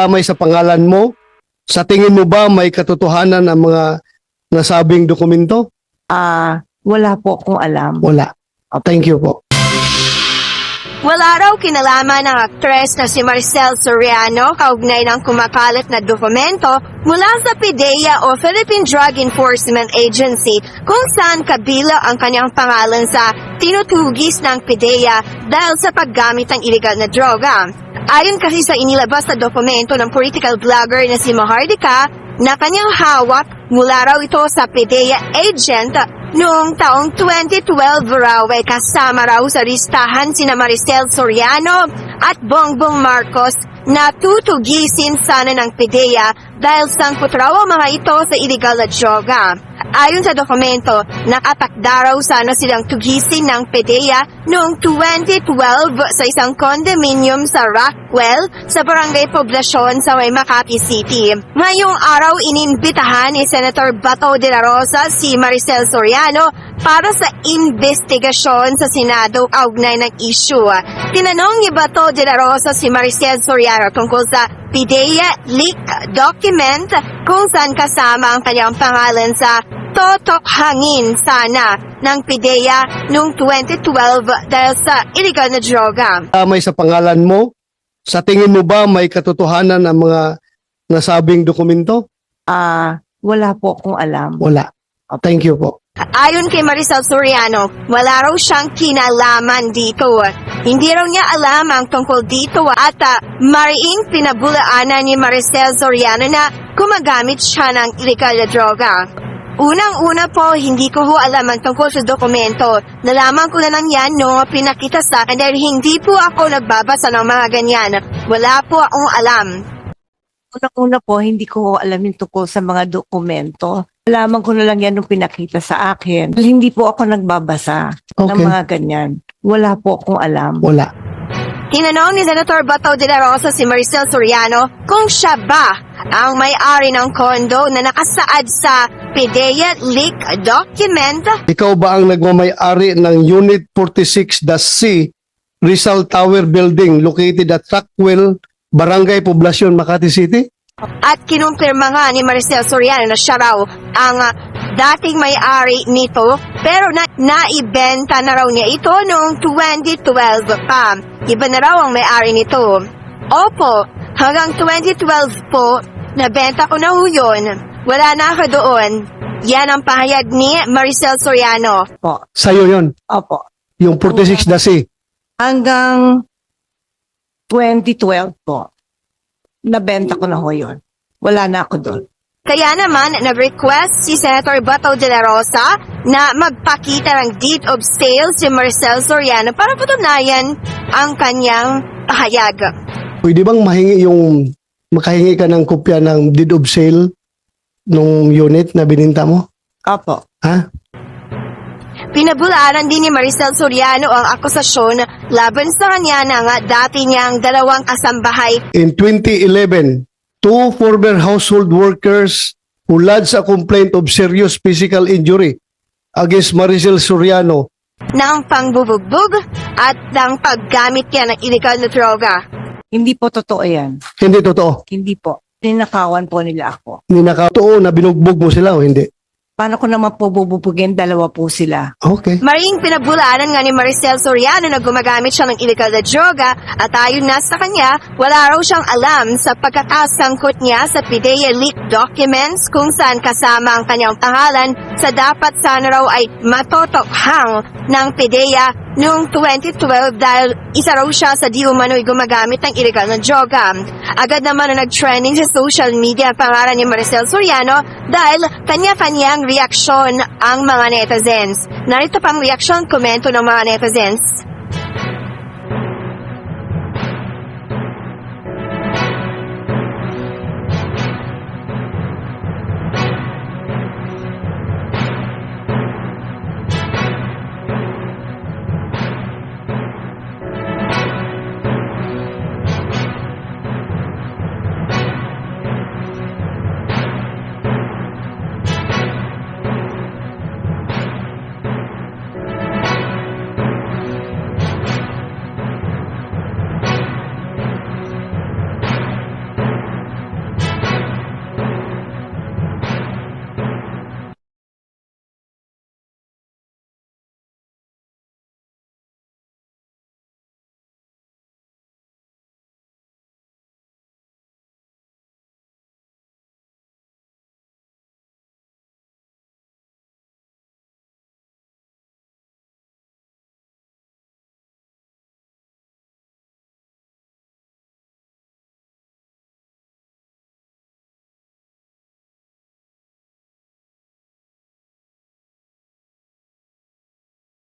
damay sa pangalan mo? Sa tingin mo ba may katotohanan ang mga nasabing dokumento? Ah, wala po akong alam. Wala. Thank you po. Wala raw kinalaman ng aktres na si Marcel Soriano kaugnay ng kumakalat na dokumento mula sa PIDEA o Philippine Drug Enforcement Agency kung saan kabila ang kanyang pangalan sa tinutugis ng PIDEA dahil sa paggamit ng illegal na droga. Ayon kasi sa inilabas na dokumento ng political blogger na si Mahardika na kanyang hawak mula raw ito sa PIDEA agent Noong taong 2012 raw ay kasama raw sa listahan sina Maricel Soriano at Bongbong Marcos na tutugisin sana ng PIDEA dahil sangkot raw ang mga ito sa illegal na droga. Ayon sa dokumento, nakatakda raw sana silang tugisin ng PIDEA noong 2012 sa isang condominium sa Rockwell sa Barangay Poblasyon sa May Makati City. Ngayong araw inimbitahan ni Senator Bato de la Rosa si Maricel Soriano para sa investigasyon sa Senado kaugnay ng issue. Tinanong ni Bato de la Rosa si Maricel Soriano tungkol sa PIDEA leak document kung saan kasama ang kanyang pangalan sa totok hangin sana ng PIDEA noong 2012 dahil sa illegal na droga. Damay sa pangalan mo? Sa tingin mo ba may katotohanan ang mga nasabing dokumento? Ah, wala po akong alam. Wala. Thank you po. Ayon kay Maricel Soriano, wala raw siyang kinalaman dito. Hindi raw niya alam ang tungkol dito at uh, mariing pinabulaanan ni Maricel Soriano na gumagamit siya ng illegal na droga. Unang-una po, hindi ko ho alam ang tungkol sa dokumento. Nalaman ko na lang yan no pinakita sa akin dahil hindi po ako nagbabasa ng mga ganyan. Wala po akong alam. Unang-una po, hindi ko alam yung tungkol sa mga dokumento. Alaman ko na lang yan nung pinakita sa akin. Hindi po ako nagbabasa ng Okay. mga ganyan. Wala po akong alam. Wala. Tinanong ni Senator Bato de la Rosa si Maricel Soriano kung siya ba ang may-ari ng kondo na nakasaad sa PIDEA leak document. Ikaw ba ang nagmamay-ari ng Unit 46-C Rizal Tower Building located at Rockwell, Barangay Poblacion, Makati City? At kinumpirma nga ni Maricel Soriano na siya raw ang dating may-ari nito pero na naibenta na raw niya ito noong 2012 pa. Iba na raw ang may-ari nito. Opo, hanggang 2012 po, nabenta ko na ho yun. Wala na ako doon. Yan ang pahayag ni Maricel Soriano. Po. Sa'yo yon Opo. yung 46-C. Hanggang 2012 po. Nabenta ko na ho yun. Wala na ako doon. Kaya naman, nag-request si Senator Bato de la Rosa na magpakita ng deed of sale si Marcel Soriano para patunayan ang kanyang pahayag. Pwede bang mahingi yung makahingi ka ng kopya ng deed of sale nung unit na bininta mo? Opo. Ha? Pinabulaanan din ni Maricel Soriano ang akusasyon laban sa kanya ng dati niyang dalawang kasambahay In 2011, two former household workers who lodged a complaint of serious physical injury against Maricel Soriano ng pangbubugbog at ng paggamit niya ng illegal na droga. Hindi po totoo yan. Hindi totoo. Hindi po. Ninakawan po nila ako. Hindi nakatotoo na binugbog mo sila o hindi. Paano ko naman po bububugin? Dalawa po sila. Okay. Maring pinabulaanan nga ni Maricel Soriano na gumagamit siya ng illegal na droga at ayon na sa kanya, wala raw siyang alam sa pagkakasangkot niya sa PIDEA leak documents kung saan kasama ang kanyang pangalan sa dapat sana raw ay matotokhang ng PIDEA noong 2012 dahil isa raw siya sa di umano'y gumagamit ng illegal na droga. Agad naman na nag-trending sa social media ang pangalan ni Maricel Soriano dahil kanya-kanyang reaksyon ang mga netizens. Narito pang reaksyon, komento ng mga netizens.